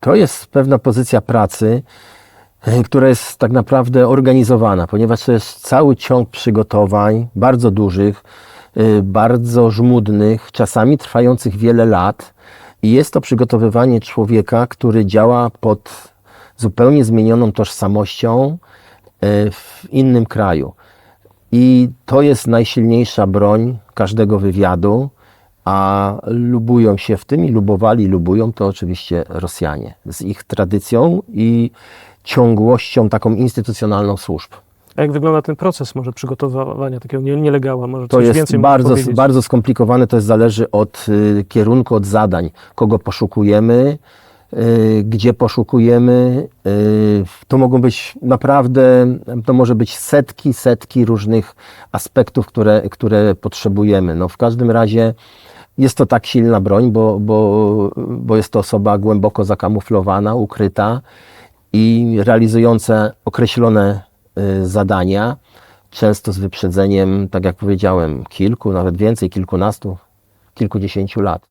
To jest pewna pozycja pracy, e, która jest tak naprawdę organizowana, ponieważ to jest cały ciąg przygotowań, bardzo dużych, e, bardzo żmudnych, czasami trwających wiele lat. I jest to przygotowywanie człowieka, który działa pod zupełnie zmienioną tożsamością e, w innym kraju. I to jest najsilniejsza broń każdego wywiadu, a lubują się w tym i lubowali, lubują to oczywiście Rosjanie z ich tradycją i ciągłością taką instytucjonalną służb. A jak wygląda ten proces może przygotowywania takiego nie- nielegała? Może To coś jest więcej bardzo, bardzo skomplikowane, to jest zależy od y, kierunku, od zadań, kogo poszukujemy, gdzie poszukujemy. Y, to mogą być naprawdę, to może być setki, setki różnych aspektów, które, które potrzebujemy. No, w każdym razie jest to tak silna broń, bo, bo, bo jest to osoba głęboko zakamuflowana, ukryta i realizująca określone y, zadania, często z wyprzedzeniem, tak jak powiedziałem, kilku, nawet więcej, kilkunastu, kilkudziesięciu lat.